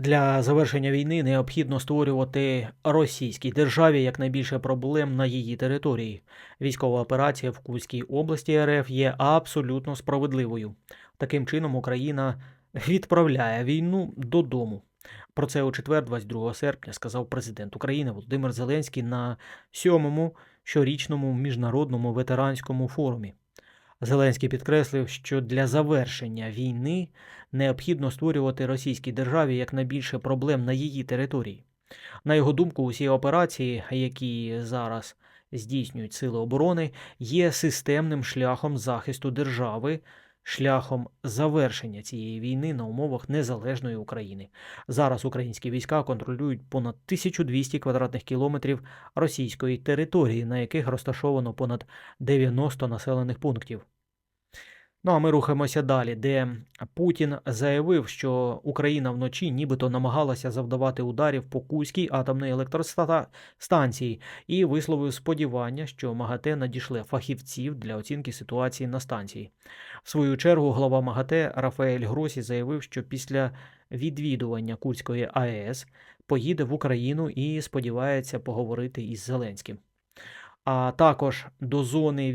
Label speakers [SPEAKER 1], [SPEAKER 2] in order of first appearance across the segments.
[SPEAKER 1] Для завершення війни необхідно створювати російській державі якнайбільше проблем на її території. Військова операція в Курській області РФ є абсолютно справедливою. Таким чином Україна відправляє війну додому. Про це у четвер, 22 серпня, сказав президент України Володимир Зеленський на сьомому щорічному міжнародному ветеранському форумі. Зеленський підкреслив, що для завершення війни необхідно створювати російській державі якнайбільше проблем на її території. На його думку, усі операції, які зараз здійснюють сили оборони, є системним шляхом захисту держави, шляхом завершення цієї війни на умовах незалежної України. Зараз українські війська контролюють понад 1200 квадратних кілометрів російської території, на яких розташовано понад 90 населених пунктів. Ну а ми рухаємося далі, де Путін заявив, що Україна вночі нібито намагалася завдавати ударів по Кузькій атомній електростанції і висловив сподівання, що МАГАТЕ надішле фахівців для оцінки ситуації на станції. В свою чергу глава МАГАТЕ Рафаель Гросі заявив, що після відвідування Курської АЕС поїде в Україну і сподівається поговорити із Зеленським. А також до зони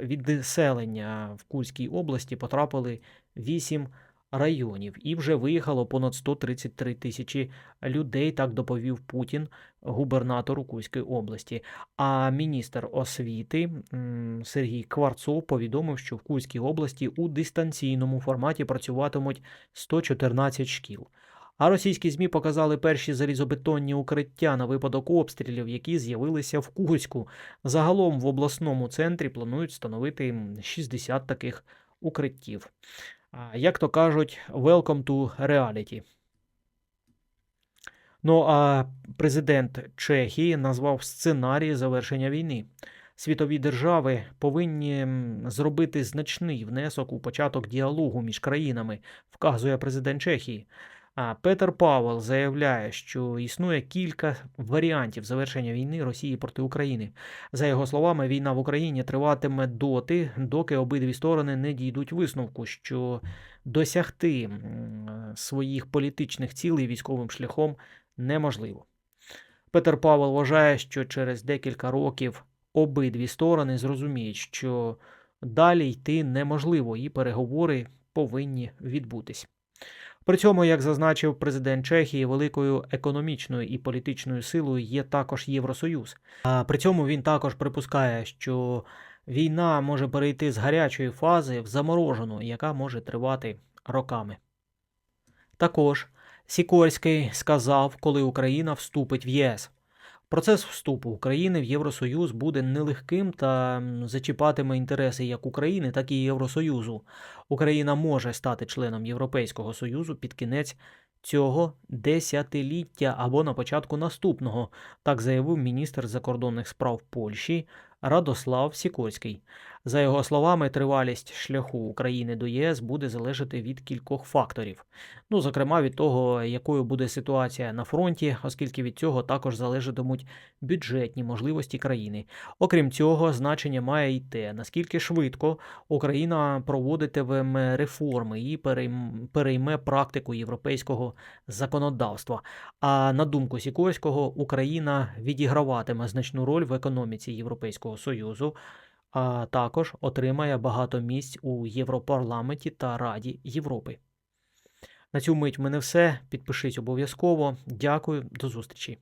[SPEAKER 1] відселення в Курській області потрапили 8 районів і вже виїхало понад 133 тисячі людей, так доповів Путін губернатору Курської області. А міністр освіти Сергій Кварцов повідомив, що в Курській області у дистанційному форматі працюватимуть 114 шкіл. А російські ЗМІ показали перші залізобетонні укриття на випадок обстрілів, які з'явилися в Курську. Загалом в обласному центрі планують встановити м, 60 таких укриттів. Як то кажуть, welcome to reality. Ну а президент Чехії назвав сценарій завершення війни. Світові держави повинні зробити значний внесок у початок діалогу між країнами, вказує президент Чехії. Петер Павел заявляє, що існує кілька варіантів завершення війни Росії проти України. За його словами, війна в Україні триватиме доти, доки обидві сторони не дійдуть висновку, що досягти своїх політичних цілей військовим шляхом неможливо. Петер Павел вважає, що через декілька років обидві сторони зрозуміють, що далі йти неможливо, і переговори повинні відбутись. При цьому, як зазначив президент Чехії, великою економічною і політичною силою є також Євросоюз. А при цьому він також припускає, що війна може перейти з гарячої фази в заморожену, яка може тривати роками. Також Сікорський сказав, коли Україна вступить в ЄС. Процес вступу України в Євросоюз буде нелегким та зачіпатиме інтереси як України, так і Євросоюзу. Україна може стати членом Європейського Союзу під кінець цього десятиліття або на початку наступного, так заявив міністр закордонних справ Польщі Радослав Сікорський. За його словами, тривалість шляху України до ЄС буде залежати від кількох факторів. Ну, зокрема, від того, якою буде ситуація на фронті, оскільки від цього також залежатимуть бюджетні можливості країни. Окрім цього, значення має й те, наскільки швидко Україна проводитиме реформи і перейме практику європейського законодавства. А на думку Сікорського, Україна відіграватиме значну роль в економіці Союзу, а також отримає багато місць у Європарламенті та Раді Європи. На цю мить в мене все. Підпишись обов'язково. Дякую, до зустрічі.